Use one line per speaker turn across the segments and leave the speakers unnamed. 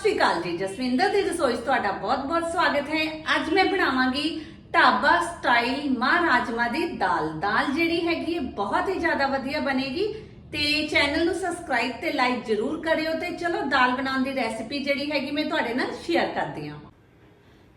ਸ਼੍ਰੀ ਅਕਾਲ ਜੀ, ਜਸਵਿੰਦਰ ਦੀ ਰਸੋਈ 'ਚ ਤੁਹਾਡਾ ਬਹੁਤ-ਬਹੁਤ ਸਵਾਗਤ ਹੈ। ਅੱਜ ਮੈਂ ਬਣਾਵਾਂਗੀ ਢਾਬਾ ਸਟਾਈਲ ਮਾਂ ਰਾਜਮਾ ਦੀ ਦਾਲ। ਦਾਲ ਜਿਹੜੀ ਹੈਗੀ ਹੈ, ਬਹੁਤ ਹੀ ਜ਼ਿਆਦਾ ਵਧੀਆ ਬਣੇਗੀ ਤੇ ਚੈਨਲ ਨੂੰ ਸਬਸਕ੍ਰਾਈਬ ਤੇ ਲਾਈਕ ਜਰੂਰ ਕਰਿਓ ਤੇ ਚਲੋ ਦਾਲ ਬਣਾਉਣ ਦੀ ਰੈਸਿਪੀ ਜਿਹੜੀ ਹੈਗੀ ਮੈਂ ਤੁਹਾਡੇ ਨਾਲ ਸ਼ੇਅਰ ਕਰਦੀ ਹਾਂ।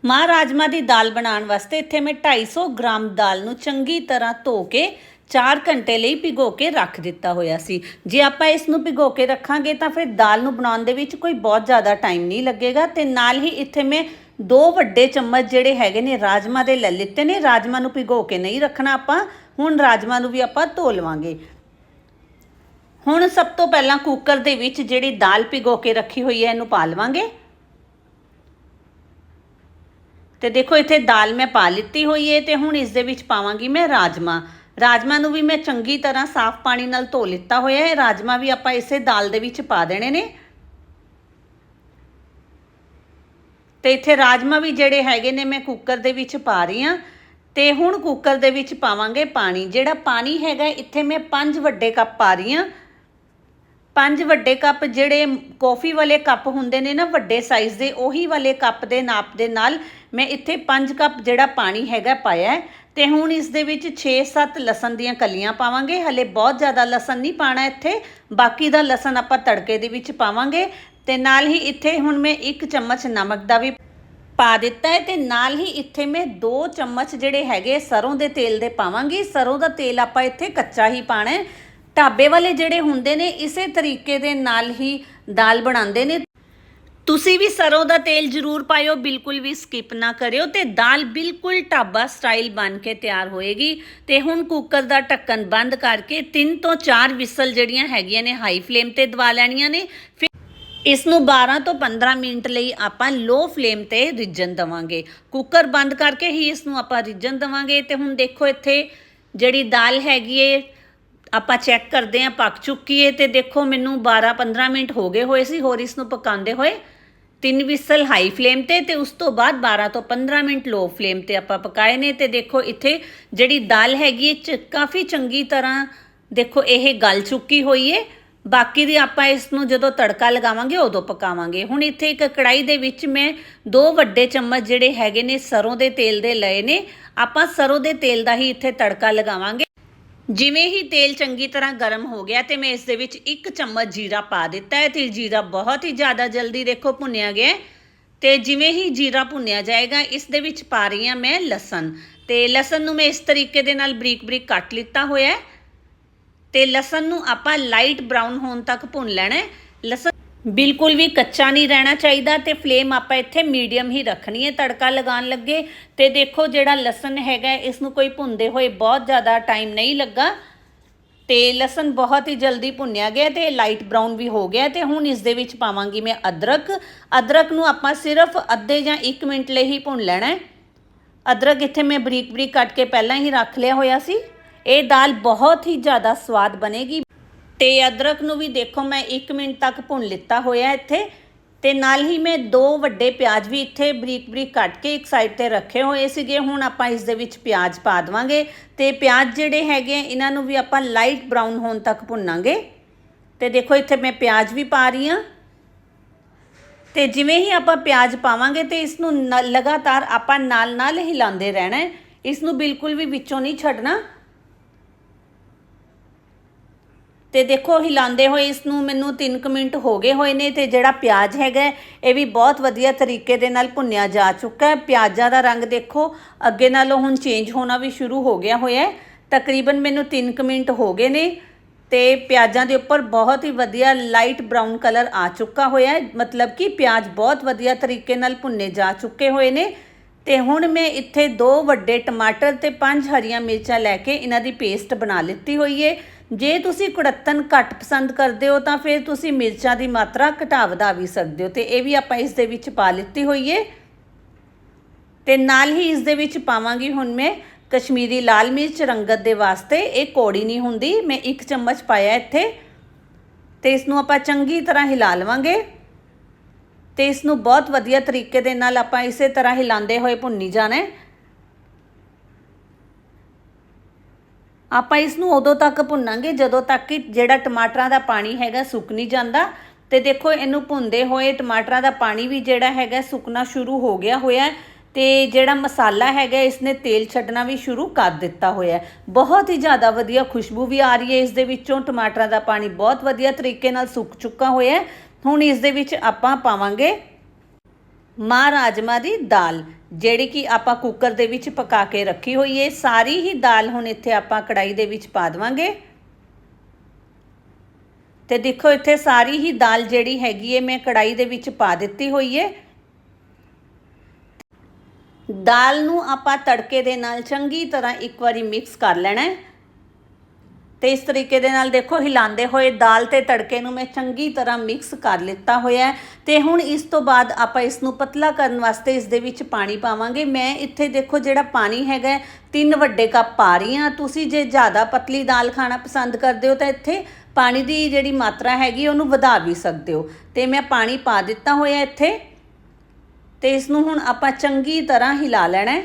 ਮਾਂ ਰਾਜਮਾ ਦੀ ਦਾਲ ਬਣਾਉਣ ਵਾਸਤੇ ਇੱਥੇ ਮੈਂ 250 ਗ੍ਰਾਮ ਦਾਲ ਨੂੰ ਚੰਗੀ ਤਰ੍ਹਾਂ ਧੋ ਕੇ 4 ਘੰਟੇ ਲਈ ਭਿਗੋ ਕੇ ਰੱਖ ਦਿੱਤਾ ਹੋਇਆ ਸੀ। ਜੇ ਆਪਾਂ ਇਸ ਨੂੰ ਭਿਗੋ ਕੇ ਰੱਖਾਂਗੇ ਤਾਂ ਫਿਰ ਦਾਲ ਨੂੰ ਬਣਾਉਣ ਦੇ ਵਿੱਚ ਕੋਈ ਬਹੁਤ ਜ਼ਿਆਦਾ ਟਾਈਮ ਨਹੀਂ ਲੱਗੇਗਾ ਤੇ ਨਾਲ ਹੀ ਇੱਥੇ ਮੈਂ ਦੋ ਵੱਡੇ ਚਮਚ ਜਿਹੜੇ ਹੈਗੇ ਨੇ ਰਾਜਮਾ ਦੇ ਲੈ ਲਿੱਤੇ ਨੇ। ਰਾਜਮਾ ਨੂੰ ਭਿਗੋ ਕੇ ਨਹੀਂ ਰੱਖਣਾ ਆਪਾਂ, ਹੁਣ ਰਾਜਮਾ ਨੂੰ ਵੀ ਆਪਾਂ ਧੋ ਲਵਾਂਗੇ। ਹੁਣ ਸਭ ਤੋਂ ਪਹਿਲਾਂ ਕੁੱਕਰ ਦੇ ਵਿੱਚ ਜਿਹੜੀ ਦਾਲ ਭਿਗੋ ਕੇ ਰੱਖੀ ਹੋਈ ਹੈ ਇਹਨੂੰ ਪਾ ਲਵਾਂਗੇ। ਤੇ ਦੇਖੋ ਇੱਥੇ ਦਾਲ ਮੈਂ ਪਾ ਲਿੱਤੀ ਹੋਈ ਹੈ ਤੇ ਹੁਣ ਇਸ ਦੇ ਵਿੱਚ ਪਾਵਾਂਗੀ ਮੈਂ ਰਾਜਮਾ। ਰਾਜਮਾ ਨੂੰ ਵੀ ਮੈਂ ਚੰਗੀ ਤਰ੍ਹਾਂ ਸਾਫ਼ ਪਾਣੀ ਨਾਲ ਧੋ ਲਿੱਤਾ ਹੋਇਆ ਹੈ। ਰਾਜਮਾ ਵੀ ਆਪਾਂ ਇਸੇ ਦਾਲ ਦੇ ਵਿੱਚ ਪਾ ਦੇਣੇ ਨੇ। ਤੇ ਇੱਥੇ ਰਾਜਮਾ ਵੀ ਜਿਹੜੇ ਹੈਗੇ ਨੇ ਮੈਂ ਕੁੱਕਰ ਦੇ ਵਿੱਚ ਪਾ ਰਹੀ ਹਾਂ। ਤੇ ਹੁਣ ਕੁੱਕਰ ਦੇ ਵਿੱਚ ਪਾਵਾਂਗੇ ਪਾਣੀ। ਜਿਹੜਾ ਪਾਣੀ ਹੈਗਾ, ਇੱਥੇ ਮੈਂ 5 ਵੱਡੇ ਕੱਪ ਪਾ ਰਹੀ ਹਾਂ। ਪੰਜ ਵੱਡੇ ਕੱਪ ਜਿਹੜੇ ਕਾਫੀ ਵਾਲੇ ਕੱਪ ਹੁੰਦੇ ਨੇ ਨਾ, ਵੱਡੇ ਸਾਈਜ਼ ਦੇ, ਉਹੀ ਵਾਲੇ ਕੱਪ ਦੇ ਨਾਪ ਦੇ ਨਾਲ ਮੈਂ ਇੱਥੇ 5 ਕੱਪ ਜਿਹੜਾ ਪਾਣੀ ਹੈਗਾ ਪਾਇਆ ਤੇ ਹੁਣ ਇਸ ਦੇ ਵਿੱਚ 6-7 ਲਸਣ ਦੀਆਂ ਕਲੀਆਂ ਪਾਵਾਂਗੇ। ਹਲੇ ਬਹੁਤ ਜ਼ਿਆਦਾ ਲਸਣ ਨਹੀਂ ਪਾਣਾ ਇੱਥੇ। ਬਾਕੀ ਦਾ ਲਸਣ ਆਪਾਂ ਤੜਕੇ ਦੇ ਵਿੱਚ ਪਾਵਾਂਗੇ। ਤੇ ਨਾਲ ਹੀ ਇੱਥੇ ਹੁਣ ਮੈਂ 1 ਚਮਚ ਨਮਕ ਦਾ ਵੀ ਪਾ ਦਿੱਤਾ ਹੈ ਤੇ ਨਾਲ ਹੀ ਇੱਥੇ ਮੈਂ 2 ਚਮਚ ਜਿਹੜੇ ਹੈਗੇ ਸਰੋਂ ਦੇ ਤੇਲ ਦੇ ਪਾਵਾਂਗੀ। ਸਰੋਂ ਦਾ ਤੇਲ ਆਪਾਂ ਇੱਥੇ ਕੱਚਾ ਹੀ ਪਾਣਾ ਹੈ। ਢਾਬੇ ਵਾਲੇ ਜਿਹੜੇ ਹੁੰਦੇ ਨੇ, ਇਸੇ ਤਰੀਕੇ ਦੇ ਨਾਲ ਹੀ ਦਾਲ ਬਣਾਉਂਦੇ ਨੇ। ਤੁਸੀਂ ਵੀ ਸਰੋਂ ਦਾ ਤੇਲ ਜ਼ਰੂਰ ਪਾਇਓ, ਬਿਲਕੁਲ ਵੀ ਸਕਿਪ ਨਾ ਕਰਿਓ ਤੇ ਦਾਲ ਬਿਲਕੁਲ ਢਾਬਾ ਸਟਾਈਲ ਬਣ ਕੇ ਤਿਆਰ ਹੋਏਗੀ ਤੇ ਹੁਣ ਕੁੱਕਰ ਦਾ ਢੱਕਣ ਬੰਦ ਕਰਕੇ 3 ਤੋਂ 4 ਵਿਸਲ ਜਿਹੜੀਆਂ ਹੈਗੀਆਂ ਨੇ ਹਾਈ ਫਲੇਮ ਤੇ ਦਵਾ ਲੈਣੀਆਂ ਨੇ, ਫਿਰ ਇਸ ਨੂੰ 12 ਤੋਂ 15 ਮਿੰਟ ਲਈ ਆਪਾਂ ਲੋ ਫਲੇਮ ਤੇ ਰਿੱਝਣ ਦਵਾਂਗੇ। ਕੁੱਕਰ ਬੰਦ ਕਰਕੇ ਹੀ ਇਸ ਨੂੰ ਆਪਾਂ ਰਿੱਝਣ ਦਵਾਂਗੇ ਤੇ ਹੁਣ ਦੇਖੋ ਇੱਥੇ ਜਿਹੜੀ ਦਾਲ ਹੈਗੀ ਏ, ਆਪਾਂ ਚੈੱਕ ਕਰਦੇ ਆਂ, ਪੱਕ ਚੁੱਕੀ ਏ ਤੇ ਦੇਖੋ ਮੈਨੂੰ 12-15 ਮਿੰਟ ਹੋ ਗਏ ਹੋਏ ਸੀ, ਹੋਰ ਇਸ ਨੂੰ ਪਕਾਉਂਦੇ ਹੋਏ ਤਿੰਨ ਵਿਸਲ ਹਾਈ ਫਲੇਮ ਤੇ ਤੇ ਉਸ ਤੋਂ ਬਾਅਦ 12 ਤੋਂ 15 ਮਿੰਟ ਲੋ ਫਲੇਮ ਤੇ ਆਪਾਂ ਪਕਾਏ ਨੇ ਤੇ ਦੇਖੋ ਇੱਥੇ ਜਿਹੜੀ ਦਾਲ ਹੈਗੀ ਏ ਚ ਕਾਫੀ ਚੰਗੀ ਤਰ੍ਹਾਂ ਦੇਖੋ ਇਹ ਗਲ ਚੁੱਕੀ ਹੋਈ ਏ ਬਾਕੀ ਦੀ ਆਪਾਂ ਇਸ ਨੂੰ ਜਦੋਂ ਤੜਕਾ ਲਗਾਵਾਂਗੇ ਉਦੋਂ ਪਕਾਵਾਂਗੇ। ਹੁਣ ਇੱਥੇ ਇੱਕ ਕੜਾਈ ਦੇ ਵਿੱਚ ਮੈਂ ਦੋ ਵੱਡੇ ਚਮਚ ਜਿਹੜੇ ਹੈਗੇ ਨੇ ਸਰੋਂ ਦੇ ਤੇਲ ਦੇ ਲਏ ਨੇ। ਆਪਾਂ ਸਰੋਂ ਦੇ ਤੇਲ ਦਾ ਹੀ ਇੱਥੇ ਤੜਕਾ ਲਗਾਵਾਂਗੇ। ਜਿਵੇਂ ਹੀ ਤੇਲ ਚੰਗੀ ਤਰ੍ਹਾਂ ਗਰਮ ਹੋ ਗਿਆ ਤੇ ਮੈਂ ਇਸ ਦੇ ਵਿੱਚ ਇੱਕ ਚਮਚ ਜੀਰਾ ਪਾ ਦਿੱਤਾ ਹੈ। ਤੇ ਜੀਰਾ ਬਹੁਤ ਹੀ ਜ਼ਿਆਦਾ ਜਲਦੀ ਦੇਖੋ ਭੁੰਨਿਆ ਗਿਆ ਹੈ। ਤੇ ਜਿਵੇਂ ਹੀ ਜੀਰਾ ਭੁੰਨਿਆ ਜਾਏਗਾ, ਇਸ ਦੇ ਵਿੱਚ ਪਾ ਰਹੀ ਹਾਂ ਮੈਂ ਲਸਣ। ਤੇ ਲਸਣ ਨੂੰ ਮੈਂ ਇਸ ਤਰੀਕੇ ਦੇ ਨਾਲ ਬਰੀਕ ਬਰੀਕ ਕੱਟ ਲਿੱਤਾ ਹੋਇਆ ਹੈ। ਤੇ ਲਸਣ ਨੂੰ ਆਪਾਂ ਲਾਈਟ ਬ੍ਰਾਊਨ ਹੋਣ ਤੱਕ ਭੁੰਨ ਲੈਣਾ ਹੈ। ਲਸਣ ਬਿਲਕੁਲ ਵੀ ਕੱਚਾ ਨਹੀਂ ਰਹਿਣਾ ਚਾਹੀਦਾ ਤੇ ਫਲੇਮ ਆਪਾਂ ਇੱਥੇ ਮੀਡੀਅਮ ਹੀ ਰੱਖਣੀ ਹੈ। ਤੜਕਾ ਲਗਾਉਣ ਲੱਗੇ ਤੇ ਦੇਖੋ ਜਿਹੜਾ ਲਸਣ ਹੈਗਾ ਇਸ ਨੂੰ ਕੋਈ ਭੁੰਨਦੇ ਹੋਏ ਬਹੁਤ ਜ਼ਿਆਦਾ ਟਾਈਮ ਨਹੀਂ ਲੱਗਾ। ਤੇ ਲਸਣ ਬਹੁਤ ਹੀ ਜਲਦੀ ਭੁੰਨਿਆ ਗਿਆ ਤੇ ਲਾਈਟ ਬ੍ਰਾਊਨ ਵੀ ਹੋ ਗਿਆ ਤੇ ਹੁਣ ਇਸ ਦੇ ਵਿੱਚ ਪਾਵਾਂਗੀ ਮੈਂ ਅਦਰਕ। ਅਦਰਕ ਨੂੰ ਆਪਾਂ ਸਿਰਫ ਅੱਧੇ ਜਾਂ 1 ਮਿੰਟ ਲਈ ਹੀ ਭੁੰਨ ਲੈਣਾ ਹੈ। ਅਦਰਕ ਇੱਥੇ ਮੈਂ ਬਰੀਕ ਬਰੀਕ ਕੱਟ ਕੇ ਪਹਿਲਾਂ ਹੀ ਰੱਖ ਲਿਆ ਹੋਇਆ ਸੀ। ਇਹ ਦਾਲ ਬਹੁਤ ਹੀ ਜ਼ਿਆਦਾ ਸਵਾਦ ਬਣੇਗੀ ਤੇ ਅਦਰਕ ਨੂੰ ਵੀ ਦੇਖੋ ਮੈਂ 1 ਮਿੰਟ ਤੱਕ ਭੁੰਨ ਲਿੱਤਾ ਹੋਇਆ ਇੱਥੇ। ਤੇ ਨਾਲ ਹੀ ਮੈਂ ਦੋ ਵੱਡੇ ਪਿਆਜ਼ ਵੀ ਇੱਥੇ ਬਰੀਕ ਬਰੀਕ ਕੱਟ ਕੇ ਇੱਕ ਸਾਈਡ ਤੇ ਰੱਖੇ ਹੋਏ ਸੀਗੇ। ਹੁਣ ਆਪਾਂ ਇਸ ਦੇ ਵਿੱਚ ਪਿਆਜ਼ ਪਾ ਦਵਾਂਗੇ ਤੇ ਪਿਆਜ਼ ਜਿਹੜੇ ਹੈਗੇ ਇਹਨਾਂ ਨੂੰ ਵੀ ਆਪਾਂ ਲਾਈਟ ਬ੍ਰਾਊਨ ਹੋਣ ਤੱਕ ਭੁੰਨਾਂਗੇ। ਤੇ ਦੇਖੋ ਇੱਥੇ ਮੈਂ ਪਿਆਜ਼ ਵੀ ਪਾ ਰਹੀ ਹਾਂ। ਤੇ ਜਿਵੇਂ ਹੀ ਆਪਾਂ ਪਿਆਜ਼ ਪਾਵਾਂਗੇ ਤੇ ਇਸ ਨੂੰ ਨ- ਲਗਾਤਾਰ ਆਪਾਂ ਨਾਲ-ਨਾਲ ਹਿਲਾਉਂਦੇ ਰਹਿਣਾ ਹੈ। ਇਸ ਨੂੰ ਬਿਲਕੁਲ ਵੀ ਵਿੱਚੋਂ ਨਹੀਂ ਛੱਡਣਾ। ਤੇ ਦੇਖੋ, ਹਿਲਾਉਂਦੇ ਹੋਏ ਇਸ ਨੂੰ ਮੈਨੂੰ 3 ਮਿੰਟ ਹੋ ਗਏ ਹੋਏ ਨੇ ਤੇ ਜਿਹੜਾ ਪਿਆਜ਼ ਹੈਗਾ ਇਹ ਵੀ ਬਹੁਤ ਵਧੀਆ ਤਰੀਕੇ ਦੇ ਨਾਲ ਭੁੰਨਿਆ ਜਾ ਚੁੱਕਾ ਹੈ। ਪਿਆਜ਼ਾਂ ਦਾ ਰੰਗ ਦੇਖੋ, ਅੱਗੇ ਨਾਲੋਂ ਹੁਣ ਚੇਂਜ ਹੋਣਾ ਵੀ ਸ਼ੁਰੂ ਹੋ ਗਿਆ ਹੋਇਆ ਹੈ। ਤਕਰੀਬਨ ਮੈਨੂੰ 3 ਮਿੰਟ ਹੋ ਗਏ ਨੇ ਤੇ ਪਿਆਜ਼ਾਂ ਦੇ ਉੱਪਰ ਬਹੁਤ ਹੀ ਵਧੀਆ ਲਾਈਟ ਬ੍ਰਾਊਨ ਕਲਰ ਆ ਚੁੱਕਾ ਹੋਇਆ ਹੈ। ਮਤਲਬ ਕਿ ਪਿਆਜ਼ ਬਹੁਤ ਵਧੀਆ ਤਰੀਕੇ ਨਾਲ ਭੁੰਨੇ ਜਾ ਚੁੱਕੇ ਹੋਏ ਨੇ। ਤੇ ਹੁਣ ਮੈਂ ਇੱਥੇ ਦੋ ਵੱਡੇ ਟਮਾਟਰ ਤੇ ਪੰਜ ਹਰੀਆਂ ਮਿਰਚਾਂ ਲੈ ਕੇ ਇਹਨਾਂ ਦੀ ਪੇਸਟ ਬਣਾ ਲਿੱਤੀ ਹੋਈ ਏ ਜੇ ਤੁਸੀਂ ਕੁੜੱਤਨ ਘੱਟ ਪਸੰਦ ਕਰਦੇ ਹੋ, ਤਾਂ ਫਿਰ ਤੁਸੀਂ ਮਿਰਚਾਂ ਦੀ ਮਾਤਰਾ ਘਟਾ ਵਧਾ ਵੀ ਸਕਦੇ ਹੋ। ਤੇ ਇਹ ਵੀ ਆਪਾਂ ਇਸ ਦੇ ਵਿੱਚ ਪਾ ਲਿੱਤੀ ਹੋਈ ਏ। ਤੇ ਨਾਲ ਹੀ ਇਸ ਦੇ ਵਿੱਚ ਪਾਵਾਂਗੀ ਹੁਣ ਮੈਂ ਕਸ਼ਮੀਰੀ ਲਾਲ ਮਿਰਚ ਰੰਗਤ ਦੇ ਵਾਸਤੇ। ਇਹ ਕੋੜੀ ਨਹੀਂ ਹੁੰਦੀ, ਮੈਂ ਇੱਕ ਚਮਚ ਪਾਇਆ ਇੱਥੇ। ਤੇ ਇਸ ਨੂੰ ਆਪਾਂ ਚੰਗੀ ਤਰ੍ਹਾਂ ਹਿਲਾ ਲਵਾਂਗੇ। ਤੇ ਇਸ ਨੂੰ ਬਹੁਤ ਵਧੀਆ ਤਰੀਕੇ ਦੇ ਨਾਲ ਆਪਾਂ ਇਸੇ ਤਰ੍ਹਾਂ ਹਿਲਾਉਂਦੇ ਹੋਏ ਭੁੰਨੀ ਜਾਣਾ ਹੈ। ਆਪਾਂ ਇਸ ਨੂੰ ਉਦੋਂ ਤੱਕ ਭੁੰਨਾਂਗੇ ਜਦੋਂ ਤੱਕ ਕਿ ਜਿਹੜਾ ਟਮਾਟਰਾਂ ਦਾ ਪਾਣੀ ਹੈਗਾ ਸੁੱਕ ਨਹੀਂ ਜਾਂਦਾ। ਤੇ ਦੇਖੋ, ਇਹਨੂੰ ਭੁੰਦੇ ਹੋਏ ਟਮਾਟਰਾਂ ਦਾ ਪਾਣੀ ਵੀ ਜਿਹੜਾ ਹੈਗਾ ਸੁੱਕਣਾ ਸ਼ੁਰੂ ਹੋ ਗਿਆ ਹੋਇਆ ਹੈ ਤੇ ਜਿਹੜਾ ਮਸਾਲਾ ਹੈਗਾ, ਇਸਨੇ ਤੇਲ ਛੱਡਣਾ ਵੀ ਸ਼ੁਰੂ ਕਰ ਦਿੱਤਾ ਹੋਇਆ ਬਹੁਤ ਹੀ ਜ਼ਿਆਦਾ ਵਧੀਆ ਖੁਸ਼ਬੂ ਵੀ ਆ ਰਹੀ ਹੈ। ਇਸ ਦੇ ਵਿੱਚੋਂ ਟਮਾਟਰਾਂ ਦਾ ਪਾਣੀ ਬਹੁਤ ਵਧੀਆ ਤਰੀਕੇ ਨਾਲ ਸੁੱਕ ਚੁੱਕਾ ਹੋਇਆ ਹੁਣ ਇਸ ਦੇ ਵਿੱਚ ਆਪਾਂ ਪਾਵਾਂਗੇ ਮਾਂ ਰਾਜਮਾ ਦੀ ਦਾਲ, ਜਿਹੜੀ ਕਿ ਆਪਾਂ ਕੁੱਕਰ ਦੇ ਵਿੱਚ ਪਕਾ ਕੇ ਰੱਖੀ ਹੋਈ ਹੈ ਸਾਰੀ ਹੀ ਦਾਲ ਹੁਣ ਇੱਥੇ ਆਪਾਂ ਕੜਾਈ ਦੇ ਵਿੱਚ ਪਾ ਦੇਵਾਂਗੇ। ਤੇ ਦੇਖੋ, ਇੱਥੇ ਸਾਰੀ ਹੀ ਦਾਲ ਜਿਹੜੀ ਹੈਗੀ ਹੈ ਮੈਂ ਕੜਾਈ ਦੇ ਵਿੱਚ ਪਾ ਦਿੱਤੀ ਹੋਈ ਹੈ ਦਾਲ ਨੂੰ ਆਪਾਂ ਤੜਕੇ ਦੇ ਨਾਲ ਚੰਗੀ ਤਰ੍ਹਾਂ ਇੱਕ ਵਾਰੀ ਮਿਕਸ ਕਰ ਲੈਣਾ ਹੈ ਤੇ ਇਸ ਤਰੀਕੇ ਦੇ ਨਾਲ ਦੇਖੋ ਹਿਲਾਉਂਦੇ ਹੋਏ ਦਾਲ ਤੇ ਤੜਕੇ ਨੂੰ ਮੈਂ ਚੰਗੀ ਤਰ੍ਹਾਂ ਮਿਕਸ ਕਰ ਲਿੱਤਾ ਹੋਇਆ ਹੈ। ਤੇ ਹੁਣ ਇਸ ਤੋਂ ਬਾਅਦ ਆਪਾਂ ਇਸ ਨੂੰ ਪਤਲਾ ਕਰਨ ਵਾਸਤੇ ਇਸ ਦੇ ਵਿੱਚ ਪਾਣੀ ਪਾਵਾਂਗੇ। ਮੈਂ ਇੱਥੇ ਦੇਖੋ ਜਿਹੜਾ ਪਾਣੀ ਹੈਗਾ ਤਿੰਨ ਵੱਡੇ ਕੱਪ ਪਾ ਰਹੀ ਹਾਂ। ਤੁਸੀਂ ਜੇ ਜ਼ਿਆਦਾ ਪਤਲੀ ਦਾਲ ਖਾਣਾ ਪਸੰਦ ਕਰਦੇ ਹੋ ਤਾਂ ਇੱਥੇ ਪਾਣੀ ਦੀ ਜਿਹੜੀ ਮਾਤਰਾ ਹੈਗੀ ਉਹਨੂੰ ਵਧਾ ਵੀ ਸਕਦੇ ਹੋ। ਤੇ ਮੈਂ ਪਾਣੀ ਪਾ ਦਿੱਤਾ ਹੋਇਆ ਇੱਥੇ। ਤੇ ਇਸ ਨੂੰ ਹੁਣ ਆਪਾਂ ਚੰਗੀ ਤਰ੍ਹਾਂ ਹਿਲਾ ਲੈਣਾ ਹੈ।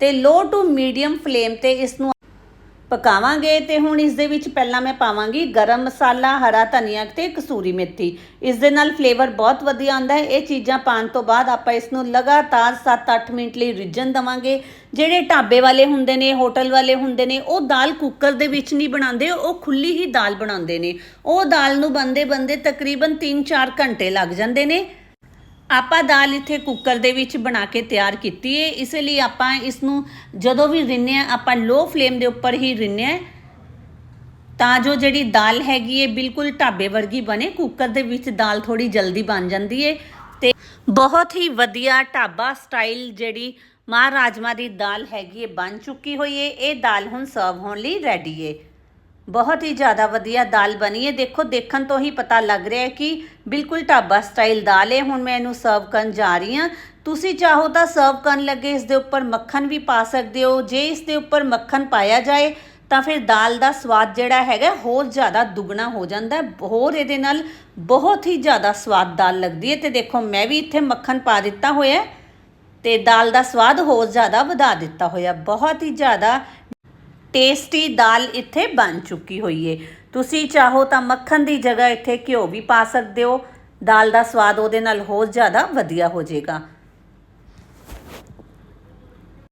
ਤੇ ਲੋ ਟੂ ਮੀਡੀਅਮ ਫਲੇਮ ਤੇ ਇਸ ਨੂੰ ਪਕਾਵਾਂਗੇ ਤੇ ਹੁਣ ਇਸ ਦੇ ਵਿੱਚ ਪਹਿਲਾਂ ਮੈਂ ਪਾਵਾਂਗੀ ਗਰਮ ਮਸਾਲਾ, ਹਰਾ ਧਨੀਆ ਤੇ ਕਸੂਰੀ ਮੇਥੀ। ਇਸ ਦੇ ਨਾਲ ਫਲੇਵਰ ਬਹੁਤ ਵਧੀਆ ਆਉਂਦਾ ਹੈ। ਇਹ ਚੀਜ਼ਾਂ ਪਾਉਣ ਤੋਂ ਬਾਅਦ ਆਪਾਂ ਇਸ ਨੂੰ ਲਗਾਤਾਰ 7-8 ਮਿੰਟ ਲਈ ਰਿੱਝਣ ਦਵਾਂਗੇ। ਜਿਹੜੇ ਢਾਬੇ ਵਾਲੇ ਹੁੰਦੇ ਨੇ, ਹੋਟਲ ਵਾਲੇ ਹੁੰਦੇ ਨੇ, ਉਹ ਦਾਲ ਕੁੱਕਰ ਦੇ ਵਿੱਚ ਨਹੀਂ ਬਣਾਉਂਦੇ, ਉਹ ਖੁੱਲੀ ਹੀ ਦਾਲ ਬਣਾਉਂਦੇ ਨੇ। ਉਹ ਦਾਲ ਨੂੰ ਬੰਦੇ ਬੰਦੇ ਤਕਰੀਬਨ 3-4 ਘੰਟੇ ਲੱਗ ਜਾਂਦੇ ਨੇ। ਆਪਾਂ ਦਾਲ ਇੱਥੇ ਕੁੱਕਰ ਦੇ ਵਿੱਚ ਬਣਾ ਕੇ ਤਿਆਰ ਕੀਤੀ ਹੈ ਇਸ ਲਈ ਆਪਾਂ ਇਸ ਨੂੰ ਜਦੋਂ ਵੀ ਰਿੰਨ੍ਹੇ ਆ, ਆਪਾਂ ਲੋ ਫਲੇਮ ਦੇ ਉੱਪਰ ਹੀ ਰਿੰਨ੍ਹੇ ਆ। ਤਾਂ ਜੋ ਜਿਹੜੀ ਦਾਲ ਹੈਗੀ ਹੈ ਬਿਲਕੁਲ ਢਾਬੇ ਵਰਗੀ ਬਣੇ, ਕੁੱਕਰ ਦੇ ਵਿੱਚ ਦਾਲ ਥੋੜੀ ਜਲਦੀ ਬਣ ਜਾਂਦੀ ਹੈ ਤੇ ਬਹੁਤ ਹੀ ਵਧੀਆ ਢਾਬਾ ਸਟਾਈਲ ਜਿਹੜੀ ਮਾਂ ਰਾਜਮਾ ਦੀ ਦਾਲ ਹੈਗੀ ਹੈ ਬਣ ਚੁੱਕੀ ਹੋਈ ਹੈ ਇਹ ਦਾਲ ਹੁਣ ਸਰਵ ਹੋਣ ਲਈ ਰੈਡੀ ਹੈ ਬਹੁਤ ਹੀ ਜ਼ਿਆਦਾ ਵਧੀਆ ਦਾਲ ਬਣੀ ਹੈ। ਦੇਖੋ, ਦੇਖਣ ਤੋਂ ਹੀ ਪਤਾ ਲੱਗ ਰਿਹਾ ਹੈ ਕਿ ਬਿਲਕੁਲ ਢਾਬਾ ਸਟਾਈਲ ਦਾਲ ਹੈ। ਹੁਣ ਮੈਂ ਇਹਨੂੰ ਸਰਵ ਕਰਨ ਜਾ ਰਹੀ ਹਾਂ। ਤੁਸੀਂ ਚਾਹੋ ਤਾਂ ਸਰਵ ਕਰਨ ਲੱਗੇ ਇਸ ਦੇ ਉੱਪਰ ਮੱਖਣ ਵੀ ਪਾ ਸਕਦੇ ਹੋ। ਜੇ ਇਸ ਦੇ ਉੱਪਰ ਮੱਖਣ ਪਾਇਆ ਜਾਏ, ਤਾਂ ਫਿਰ ਦਾਲ ਦਾ ਸਵਾਦ ਜਿਹੜਾ ਹੈਗਾ, ਹੋਰ ਜ਼ਿਆਦਾ ਦੁੱਗਣਾ ਹੋ ਜਾਂਦਾ ਹੈ। ਹੋਰ ਇਹਦੇ ਨਾਲ ਬਹੁਤ ਹੀ ਜ਼ਿਆਦਾ ਸਵਾਦ ਦਾਲ ਲੱਗਦੀ ਹੈ। ਤੇ ਦੇਖੋ, ਮੈਂ ਵੀ ਇੱਥੇ ਮੱਖਣ ਪਾ ਦਿੱਤਾ ਹੋਇਆ ਹੈ ਤੇ ਦਾਲ ਦਾ ਸਵਾਦ ਹੋਰ ਜ਼ਿਆਦਾ ਵਧਾ ਦਿੱਤਾ ਹੋਇਆ। ਬਹੁਤ ਹੀ ਜ਼ਿਆਦਾ ਟੇਸਟੀ ਦਾਲ ਇੱਥੇ ਬਣ ਚੁੱਕੀ ਹੋਈ ਏ। ਤੁਸੀਂ ਚਾਹੋ ਤਾਂ ਮੱਖਣ ਦੀ ਜਗ੍ਹਾ ਇੱਥੇ ਘਿਓ ਵੀ ਪਾ ਸਕਦੇ ਹੋ। ਦਾਲ ਦਾ ਸਵਾਦ ਉਹਦੇ ਨਾਲ ਹੋਰ ਜ਼ਿਆਦਾ ਵਧੀਆ ਹੋ ਜਾਏਗਾ।